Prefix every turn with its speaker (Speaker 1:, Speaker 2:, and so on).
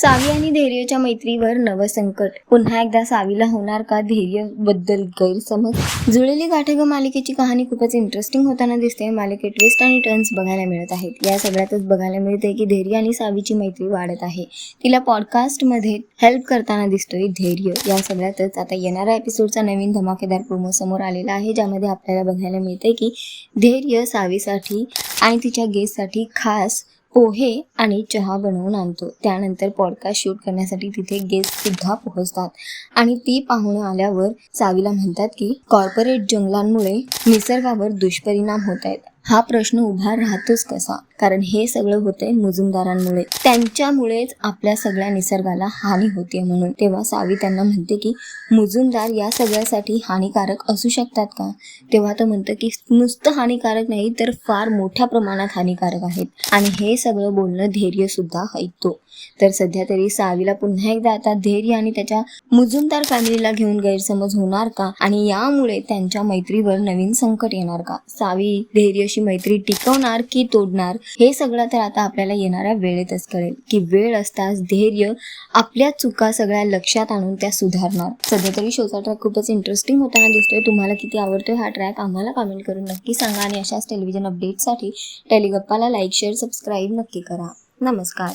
Speaker 1: सावी आणि धैर्यच्या मैत्रीवर नवं संकट पुन्हा एकदा सावीला होणार का धैर्यबद्दल गैरसमज? जुळलेली गाठे ग मालिकेची कहाणी खूपच इंटरेस्टिंग होताना दिसते. मालिकेत ट्विस्ट आणि टर्न्स बघायला मिळत आहेत. या सगळ्यातच बघायला मिळते की धैर्य आणि सावीची मैत्री वाढत आहे. तिला पॉडकास्टमध्ये हेल्प करताना दिसतोय धैर्य. या सगळ्यातच आता येणाऱ्या एपिसोडचा नवीन धमाकेदार प्रोमो समोर आलेला आहे ज्यामध्ये आपल्याला बघायला मिळते की धैर्य सावीसाठी आणि तिच्या गेस्टसाठी खास पोहे आणि चहा बनवून आणतो. त्यानंतर पॉडकास्ट शूट करण्यासाठी तिथे गेस्ट सुद्धा पोहोचतात. आणि ती पाहुणे आल्यावर सावीला म्हणतात की कॉर्पोरेट जंगलांमुळे निसर्गावर दुष्परिणाम होत आहेत. हा प्रश्न उभा राहतोच कसा? कारण हे सगळं होतंय मुजुमदारांमुळे. त्यांच्यामुळेच आपल्या सगळ्या निसर्गाला हानी होते म्हणून. तेव्हा सावी त्यांना म्हणते की मुजुमदार या सगळ्यासाठी हानिकारक असू शकतात का? तेव्हा तो म्हणतं की नुसतं हानिकारक नाही तर फार मोठ्या प्रमाणात हानिकारक आहेत. आणि हे सगळं बोलणं धैर्य सुद्धा ऐकतो. तर सध्या तरी सावीला पुन्हा एकदा आता धैर्य आणि त्याच्या मुजुमदार फॅमिलीला घेऊन गैरसमज होणार का? आणि यामुळे त्यांच्या मैत्रीवर नवीन संकट येणार का? सावी धैर्य धैर्यशी मैत्री टिकवणार की तोडणार हे सगळं तर आता आपल्याला येणाऱ्या वेळेतच कळेल की वेळ असताच धैर्य आपल्या चुका सगळ्या लक्षात आणून त्या सुधारणार. सध्या तरी शोचा ट्रॅक खूपच इंटरेस्टिंग होताना दिसतोय. तुम्हाला किती आवडतोय हा ट्रॅक आम्हाला कमेंट करून नक्की सांगा आणि अशाच टेलिव्हिजन अपडेटसाठी टेलिगप्पाला लाईक शेअर सबस्क्राईब नक्की करा. नमस्कार.